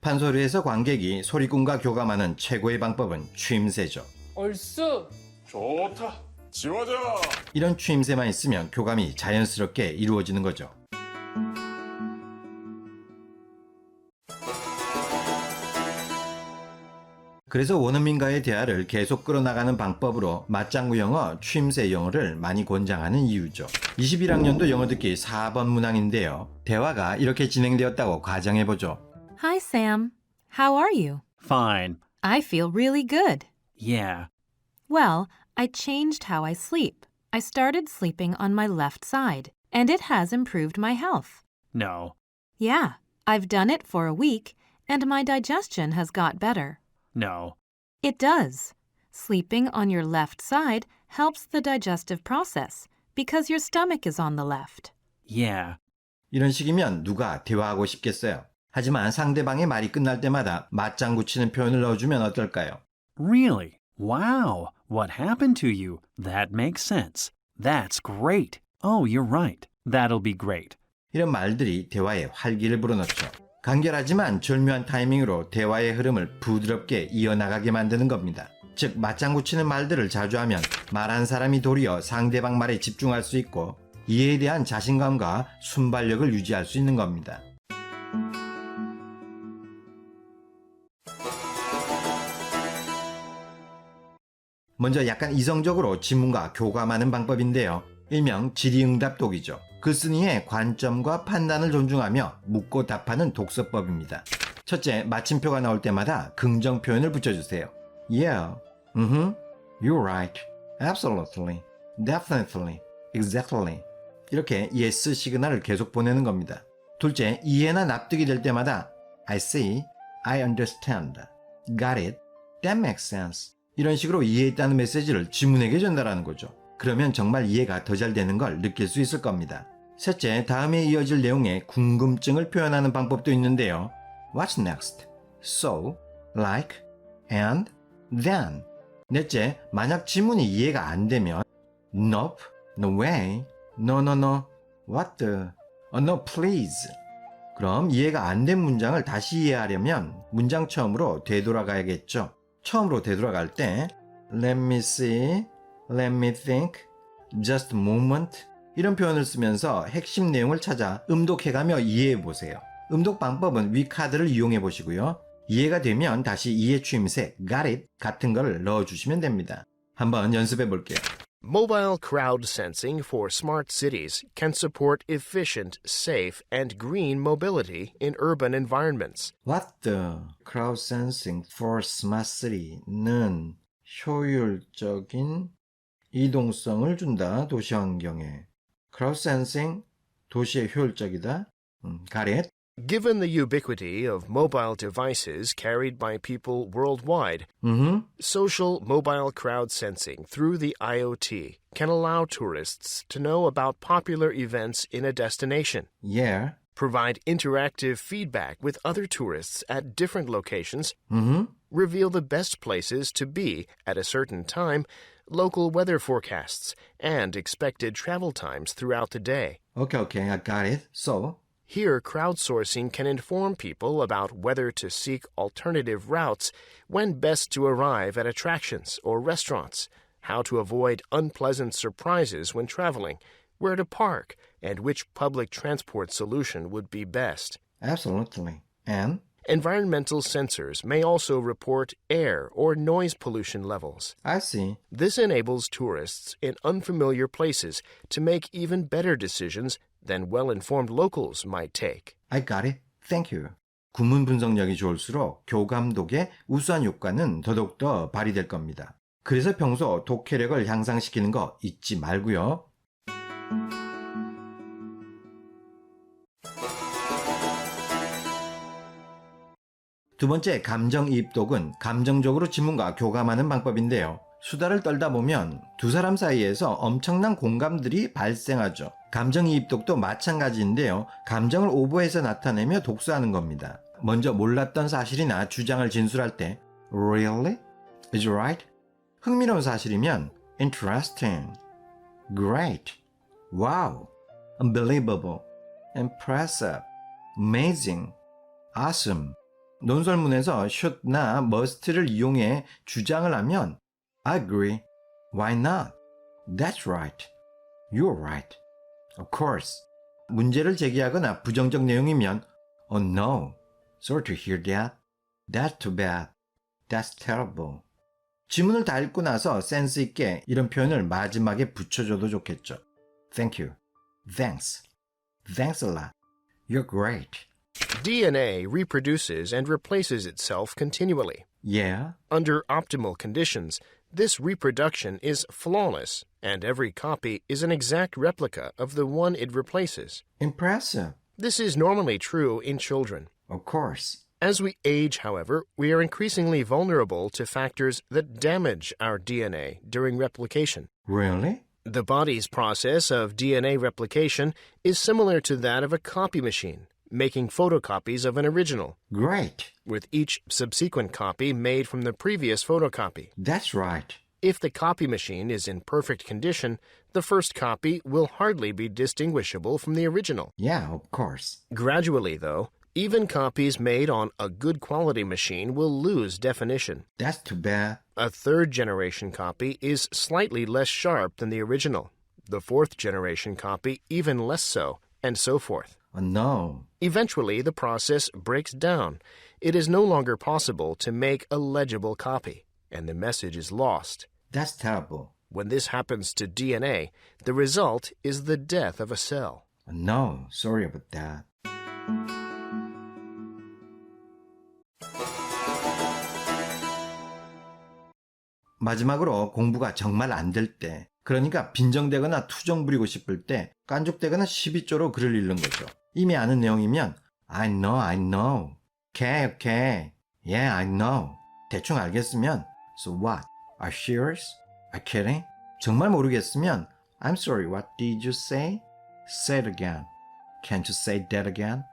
판소리에서 관객이 소리꾼과 교감하는 최고의 방법은 취임새죠. 얼쑤 좋다. 지워져. 이런 취임새만 있으면 교감이 자연스럽게 이루어지는 거죠. 그래서 원어민과의 대화를 계속 끌어나가는 방법으로 맞장구 영어, 취임새 영어를 많이 권장하는 이유죠. 21학년도 영어 듣기 4번 문항인데요. 대화가 이렇게 진행되었다고 가정해보죠. Hi, Sam. How are you? Fine. I feel really good. Yeah. Well, I changed how I sleep. I started sleeping on my left side, and it has improved my health. No. Yeah, I've done it for a week, and my digestion has got better. No. It does. Sleeping on your left side helps the digestive process because your stomach is on the left. Yeah. 이런 식이면 누가 대화하고 싶겠어요. 하지만 상대방의 말이 끝날 때마다 맞장구 치는 표현을 넣어주면 어떨까요? Really? Wow. What happened to you? That makes sense. That's great. Oh, you're right. That'll be great. 이런 말들이 대화에 활기를 불어넣죠. 간결하지만 절묘한 타이밍으로 대화의 흐름을 부드럽게 이어나가게 만드는 겁니다. 즉, 맞장구 치는 말들을 자주 하면 말한 사람이 도리어 상대방 말에 집중할 수 있고 이해에 대한 자신감과 순발력을 유지할 수 있는 겁니다. 먼저 약간 이성적으로 지문과 교감하는 방법인데요. 일명 질의응답독이죠. 글쓴이의 관점과 판단을 존중하며 묻고 답하는 독서법입니다. 첫째, 마침표가 나올 때마다 긍정 표현을 붙여주세요. Yeah, mm-hmm, you're right, absolutely, definitely, exactly. 이렇게 yes 시그널을 계속 보내는 겁니다. 둘째, 이해나 납득이 될 때마다 I see, I understand, got it, that makes sense. 이런 식으로 이해했다는 메시지를 지문에게 전달하는 거죠. 그러면 정말 이해가 더 잘 되는 걸 느낄 수 있을 겁니다. 셋째, 다음에 이어질 내용에 궁금증을 표현하는 방법도 있는데요. What's next? So, like, and, then. 넷째, 만약 지문이 이해가 안 되면 Nope, no way, no no no, what the, oh, no please. 그럼 이해가 안 된 문장을 다시 이해하려면 문장 처음으로 되돌아가야겠죠. 처음으로 되돌아갈 때 Let me see, let me think, just a moment 이런 표현을 쓰면서 핵심 내용을 찾아 음독해가며 이해해 보세요. 음독 방법은 위 카드를 이용해 보시고요. 이해가 되면 다시 이해 추임새 got it 같은 거를 넣어 주시면 됩니다. 한번 연습해 볼게요. Mobile crowd sensing for smart cities can support efficient, safe, and green mobility in urban environments. What the crowd sensing for smart city는 효율적인 이동성을 준다 도시 환경에 crowd sensing 도시의 효율적이다 음, got it Given the ubiquity of mobile devices carried by people worldwide, 음, social mobile crowd sensing through the IoT can allow tourists to know about popular events in a destination, yeah provide interactive feedback with other tourists at different locations, 음, reveal the best places to be at a certain time, local weather forecasts, and expected travel times throughout the day. okay okay I got it so Here, crowdsourcing can inform people about whether to seek alternative routes, when best to arrive at attractions or restaurants, how to avoid unpleasant surprises when traveling, where to park, and which public transport solution would be best. absolutely and Environmental sensors may also report air or noise pollution levels. I see This enables tourists in unfamiliar places to make even better decisions than well informed locals might take. I got it thank you 구문 분석력이 좋을수록 교감독의 우수한 효과는 더더욱더 발휘될 겁니다. 그래서 평소 독해력을 향상시키는 거 잊지 말고요. 두 번째 감정이입독은 감정적으로 지문과 교감하는 방법인데요. 수다를 떨다 보면 두 사람 사이에서 엄청난 공감들이 발생하죠. 감정이입독도 마찬가지인데요. 감정을 오버해서 나타내며 독서하는 겁니다. 먼저 몰랐던 사실이나 주장을 진술할 때 Really? Is right? 흥미로운 사실이면 Interesting. Great. Wow. Unbelievable. Impressive. Amazing. Awesome. 논설문에서 should나 must를 이용해 주장을 하면 I agree. Why not? That's right. You're right. Of course. 문제를 제기하거나 부정적 내용이면 Oh no. Sorry to hear that. That's too bad. That's terrible. 지문을 다 읽고 나서 센스 있게 이런 표현을 마지막에 붙여줘도 좋겠죠. Thank you. Thanks. Thanks a lot. You're great. DNA reproduces and replaces itself continually. Yeah. Under optimal conditions, this reproduction is flawless, and every copy is an exact replica of the one it replaces. Impressive. This is normally true in children. Of course. As we age, however, we are increasingly vulnerable to factors that damage our DNA during replication. Really? The body's process of DNA replication is similar to that of a copy machine, making photocopies of an original, Great. with each subsequent copy made from the previous photocopy. That's right. If the copy machine is in perfect condition, the first copy will hardly be distinguishable from the original. Yeah, of course. Gradually, though, even copies made on a good quality machine will lose definition. That's too bad. A third generation copy is slightly less sharp than the original, the fourth generation copy even less so, and so forth. Oh, no. Eventually, the process breaks down. It is no longer possible to make a legible copy, and the message is lost. That's terrible. When this happens to DNA, the result is the death of a cell. Oh, no. Sorry about that. 마지막으로 공부가 정말 안 될 때, 그러니까 빈정대거나 투정 부리고 싶을 때 깐족대거나 12조로 글을 읽는 거죠. 이미 아는 내용이면 I know, I know. Okay, okay. Yeah, I know. 대충 알겠으면 So what? Are serious? Are kidding? 정말 모르겠으면 I'm sorry, what did you say? Say it again. Can't you say that again?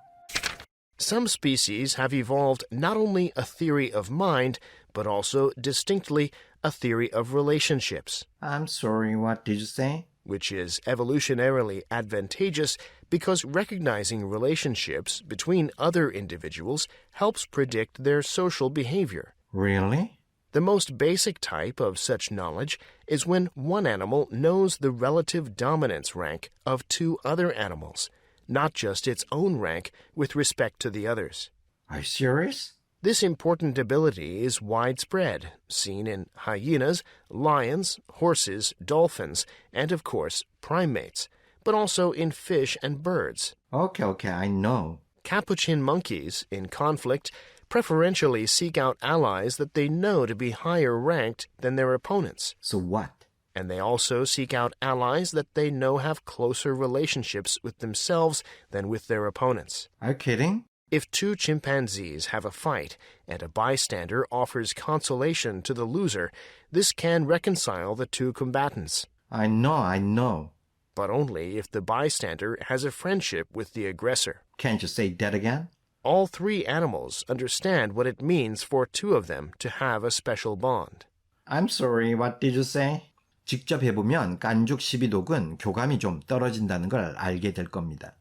Some species have evolved not only a theory of mind, but also distinctly a theory of relationships, I'm sorry, what did you say? which is evolutionarily advantageous because recognizing relationships between other individuals helps predict their social behavior. Really? The most basic type of such knowledge is when one animal knows the relative dominance rank of two other animals, not just its own rank with respect to the others. Are you serious? This important ability is widespread, seen in hyenas, lions, horses, dolphins, and of course, primates, but also in fish and birds. Okay, okay, I know. Capuchin monkeys, in conflict, preferentially seek out allies that they know to be higher ranked than their opponents, So what? and they also seek out allies that they know have closer relationships with themselves than with their opponents. Are you kidding? If two chimpanzees have a fight and a bystander offers consolation to the loser, this can reconcile the two combatants, I know, I know. but only if the bystander has a friendship with the aggressor. Can't you say that again? All three animals understand what it means for two of them to have a special bond. I'm sorry, what did you say? 직접 해보면 깐죽 12독은 교감이 좀 떨어진다는 걸 알게 될 겁니다.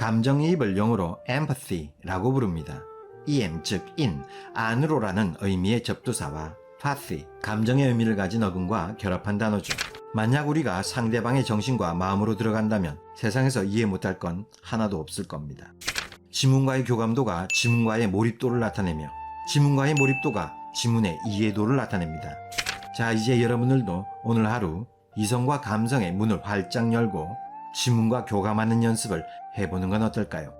감정이입을 영어로 empathy라고 부릅니다. em 즉 in, 안으로라는 의미의 접두사와 pathy, 감정의 의미를 가진 어근과 결합한 단어죠. 만약 우리가 상대방의 정신과 마음으로 들어간다면 세상에서 이해 못할 건 하나도 없을 겁니다. 지문과의 교감도가 지문과의 몰입도를 나타내며 지문과의 몰입도가 지문의 이해도를 나타냅니다. 자, 이제 여러분들도 오늘 하루 이성과 감성의 문을 활짝 열고 지문과 교감하는 연습을 해보는 건 어떨까요?